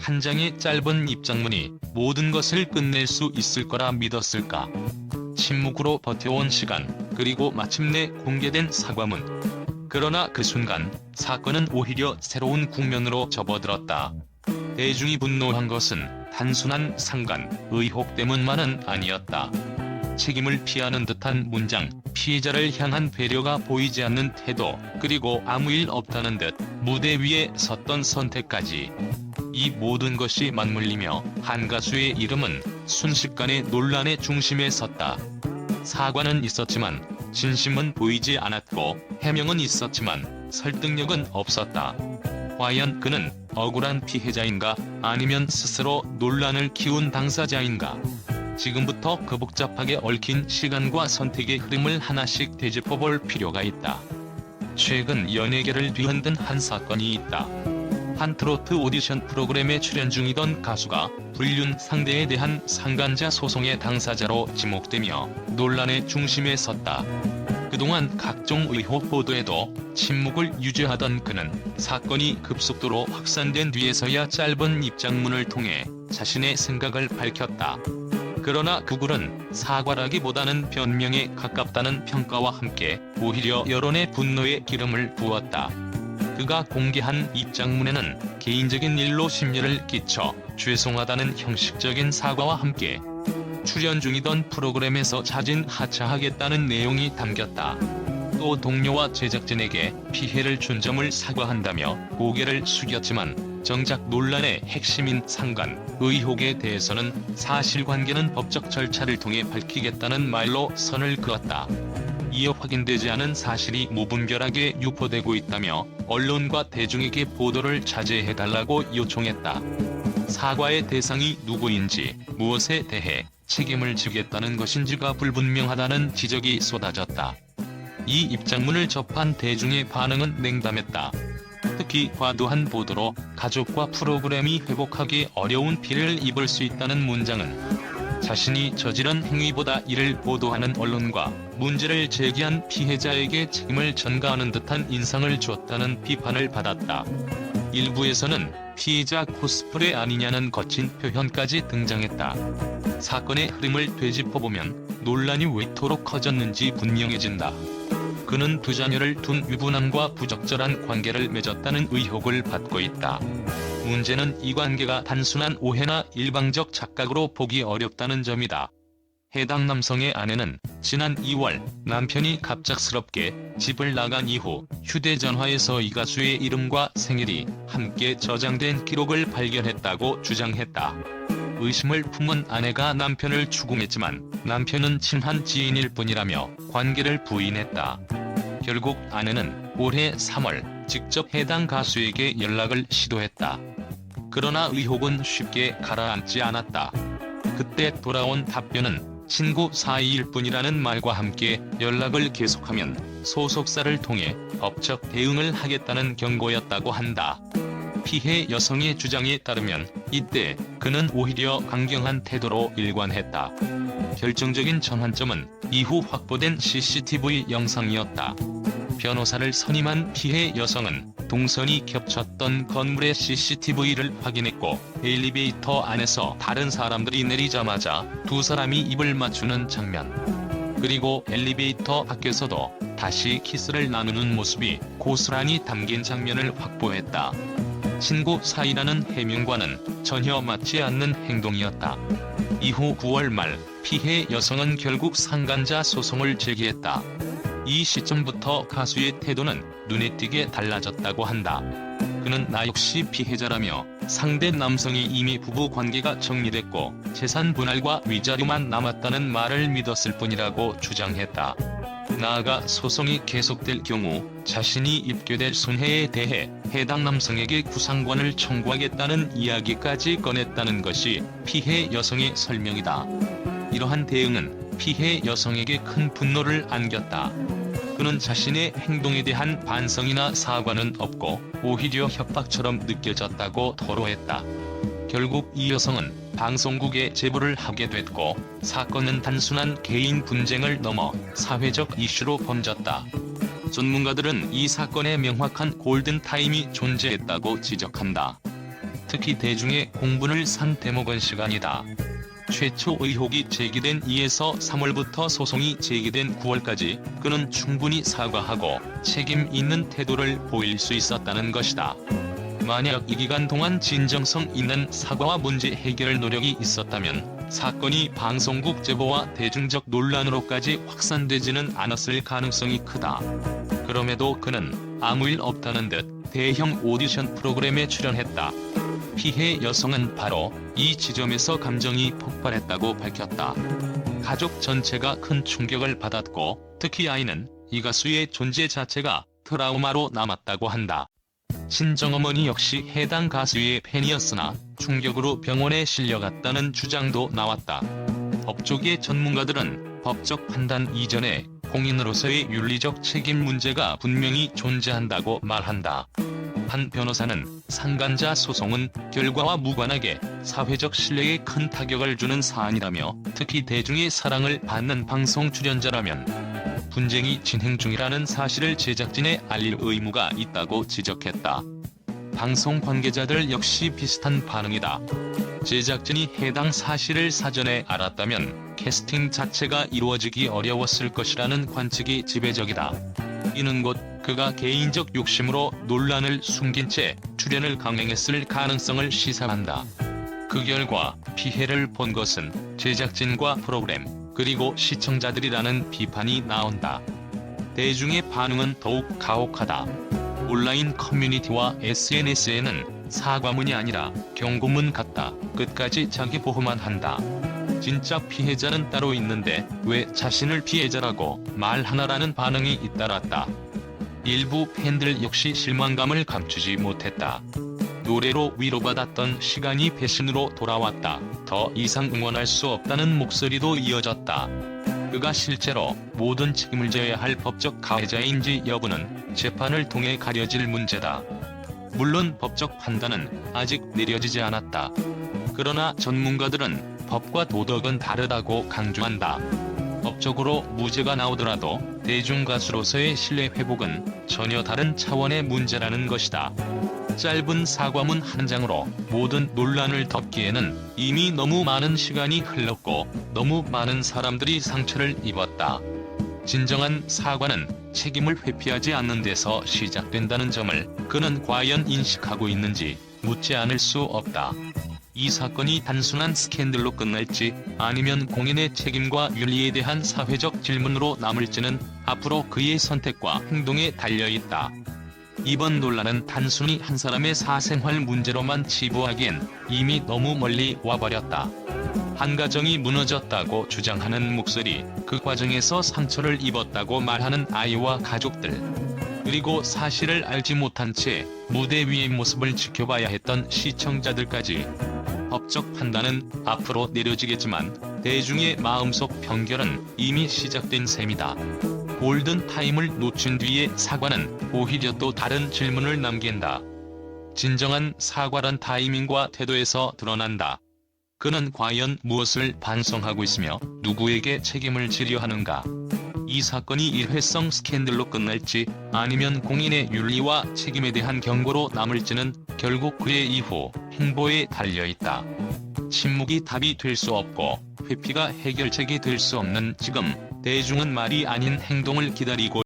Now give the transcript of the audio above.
한 장의 짧은 입장문이 모든 것을 끝낼 수 있을 거라 믿었을까. 침묵으로 버텨온 시간, 그리고 마침내 공개된 사과문. 그러나 그 순간 사건은 오히려 새로운 국면으로 접어들었다. 대중이 분노한 것은 단순한 상관, 의혹 때문만은 아니었다. 책임을 피하는 듯한 문장, 피해자를 향한 배려가 보이지 않는 태도, 그리고 아무 일 없다는 듯 무대 위에 섰던 선택까지. 이 모든 것이 맞물리며 한 가수의 이름은 순식간에 논란의 중심에 섰다. 사과는 있었지만 진심은 보이지 않았고 해명은 있었지만 설득력은 없었다. 과연 그는 억울한 피해자인가 아니면 스스로 논란을 키운 당사자인가? 지금부터 그 복잡하게 얽힌 시간과 선택의 흐름을 하나씩 되짚어볼 필요가 있다. 최근 연예계를 뒤흔든 한 사건이 있다. 한 트로트 오디션 프로그램에 출연 중이던 가수가 불륜 상대에 대한 상간자 소송의 당사자로 지목되며 논란의 중심에 섰다. 그동안 각종 의혹 보도에도 침묵을 유지하던 그는 사건이 급속도로 확산된 뒤에서야 짧은 입장문을 통해 자신의 생각을 밝혔다. 그러나 그글은 사과라기보다는 변명에 가깝다는 평가와 함께 오히려 여론의 분노에 기름을 부었다. 그가 공개한 입장문에는 개인적인 일로 심려를 끼쳐 죄송하다는 형식적인 사과와 함께 출연 중이던 프로그램에서 자진 하차하겠다는 내용이 담겼다. 또 동료와 제작진에게 피해를 준 점을 사과한다며 고개를 숙였지만 정작 논란의 핵심인 상관, 의혹에 대해서는 사실관계는 법적 절차를 통해 밝히겠다는 말로 선을 그었다. 이어 확인되지 않은 사실이 무분별하게 유포되고 있다며 언론과 대중에게 보도를 자제해달라고 요청했다. 사과의 대상이 누구인지 무엇에 대해 책임을 지겠다는 것인지가 불분명하다는 지적이 쏟아졌다. 이 입장문을 접한 대중의 반응은 냉담했다. 특히 과도한 보도로 가족과 프로그램이 회복하기 어려운 피해를 입을 수 있다는 문장은 자신이 저지른 행위보다 이를 보도하는 언론과 문제를 제기한 피해자에게 책임을 전가하는 듯한 인상을 줬다는 비판을 받았다. 일부에서는 피해자 코스프레 아니냐는 거친 표현까지 등장했다. 사건의 흐름을 되짚어보면 논란이 왜이토록 커졌는지 분명해진다. 그는 두 자녀를 둔 유부남과 부적절한 관계를 맺었다는 의혹을 받고 있다. 문제는 이 관계가 단순한 오해나 일방적 착각으로 보기 어렵다는 점이다. 해당 남성의 아내는 지난 2월 남편이 갑작스럽게 집을 나간 이후 휴대전화에서 이 가수의 이름과 생일이 함께 저장된 기록을 발견했다고 주장했다. 의심을 품은 아내가 남편을 추궁했지만 남편은 친한 지인일 뿐이라며 관계를 부인했다. 결국 아내는 올해 3월 직접 해당 가수에게 연락을 시도했다. 그러나 의혹은 쉽게 가라앉지 않았다. 그때 돌아온 답변은 친구 사이일 뿐이라는 말과 함께 연락을 계속하면 소속사를 통해 법적 대응을 하겠다는 경고였다고 한다. 피해 여성의 주장에 따르면 이때 그는 오히려 강경한 태도로 일관했다. 결정적인 전환점은 이후 확보된 CCTV 영상이었다. 변호사를 선임한 피해 여성은 동선이 겹쳤던 건물의 CCTV를 확인했고 엘리베이터 안에서 다른 사람들이 내리자마자 두 사람이 입을 맞추는 장면. 그리고 엘리베이터 밖에서도 다시 키스를 나누는 모습이 고스란히 담긴 장면을 확보했다. 친구 사이라는 해명과는 전혀 맞지 않는 행동이었다. 이후 9월 말 피해 여성은 결국 상간자 소송을 제기했다. 이 시점부터 가수의 태도는 눈에 띄게 달라졌다고 한다. 그는 나 역시 피해자라며 상대 남성이 이미 부부 관계가 정리됐고 재산 분할과 위자료만 남았다는 말을 믿었을 뿐이라고 주장했다. 나아가 소송이 계속될 경우 자신이 입게 될 손해에 대해 해당 남성에게 구상권을 청구하겠다는 이야기까지 꺼냈다는 것이 피해 여성의 설명이다. 이러한 대응은 피해 여성에게 큰 분노를 안겼다. 그는 자신의 행동에 대한 반성이나 사과는 없고 오히려 협박처럼 느껴졌다고 토로했다. 결국 이 여성은 방송국에 제보를 하게 됐고 사건은 단순한 개인 분쟁을 넘어 사회적 이슈로 번졌다. 전문가들은 이 사건에 명확한 골든타임이 존재했다고 지적한다. 특히 대중의 공분을 산 대목은 시간이다. 최초 의혹이 제기된 2에서 3월부터 소송이 제기된 9월까지 그는 충분히 사과하고 책임 있는 태도를 보일 수 있었다는 것이다. 만약 이 기간 동안 진정성 있는 사과와 문제 해결 노력이 있었다면 사건이 방송국 제보와 대중적 논란으로까지 확산되지는 않았을 가능성이 크다. 그럼에도 그는 아무 일 없다는 듯 대형 오디션 프로그램에 출연했다. 피해 여성은 바로 이 지점에서 감정이 폭발했다고 밝혔다. 가족 전체가 큰 충격을 받았고 특히 아이는 이 가수의 존재 자체가 트라우마로 남았다고 한다. 친정어머니 역시 해당 가수의 팬이었으나 충격으로 병원에 실려갔다는 주장도 나왔다. 법조계 전문가들은 법적 판단 이전에 공인으로서의 윤리적 책임 문제가 분명히 존재한다고 말한다. 한 변호사는 상간자 소송은 결과와 무관하게 사회적 신뢰에 큰 타격을 주는 사안이라며 특히 대중의 사랑을 받는 방송 출연자라면 분쟁이 진행 중이라는 사실을 제작진에 알릴 의무가 있다고 지적했다. 방송 관계자들 역시 비슷한 반응이다. 제작진이 해당 사실을 사전에 알았다면 캐스팅 자체가 이루어지기 어려웠을 것이라는 관측이 지배적이다. 이는 곧 그가 개인적 욕심으로 논란을 숨긴 채 출연을 강행했을 가능성을 시사한다. 그 결과 피해를 본 것은 제작진과 프로그램 그리고 시청자들이라는 비판이 나온다. 대중의 반응은 더욱 가혹하다. 온라인 커뮤니티와 SNS에는 사과문이 아니라 경고문 같다. 끝까지 자기 보호만 한다. 진짜 피해자는 따로 있는데 왜 자신을 피해자라고 말하나라는 반응이 잇따랐다. 일부 팬들 역시 실망감을 감추지 못했다. 노래로 위로받았던 시간이 배신으로 돌아왔다. 더 이상 응원할 수 없다는 목소리도 이어졌다. 그가 실제로 모든 책임을 져야 할 법적 가해자인지 여부는 재판을 통해 가려질 문제다. 물론 법적 판단은 아직 내려지지 않았다. 그러나 전문가들은 법과 도덕은 다르다고 강조한다. 법적으로 무죄가 나오더라도 대중 가수로서의 신뢰 회복은 전혀 다른 차원의 문제라는 것이다. 짧은 사과문 한 장으로 모든 논란을 덮기에는 이미 너무 많은 시간이 흘렀고 너무 많은 사람들이 상처를 입었다. 진정한 사과는 책임을 회피하지 않는 데서 시작된다는 점을 그는 과연 인식하고 있는지 묻지 않을 수 없다. 이 사건이 단순한 스캔들로 끝날지 아니면 공인의 책임과 윤리에 대한 사회적 질문으로 남을지는 앞으로 그의 선택과 행동에 달려있다. 이번 논란은 단순히 한 사람의 사생활 문제로만 치부하기엔 이미 너무 멀리 와버렸다. 한 가정이 무너졌다고 주장하는 목소리, 그 과정에서 상처를 입었다고 말하는 아이와 가족들. 그리고 사실을 알지 못한 채 무대 위의 모습을 지켜봐야 했던 시청자들까지. 법적 판단은 앞으로 내려지겠지만 대중의 마음속 편결은 이미 시작된 셈이다. 골든 타임을 놓친 뒤의 사과는 오히려 또 다른 질문을 남긴다. 진정한 사과란 타이밍과 태도에서 드러난다. 그는 과연 무엇을 반성하고 있으며 누구에게 책임을 지려 하는가? 이 사건이 일회성 스캔들로 끝날지 아니면 공인의 윤리와 책임에 대한 경고로 남을지는 결국 그의 이후 행보에 달려있다. 침묵이 답이 될 수 없고 회피가 해결책이 될 수 없는 지금 대중은 말이 아닌 행동을 기다리고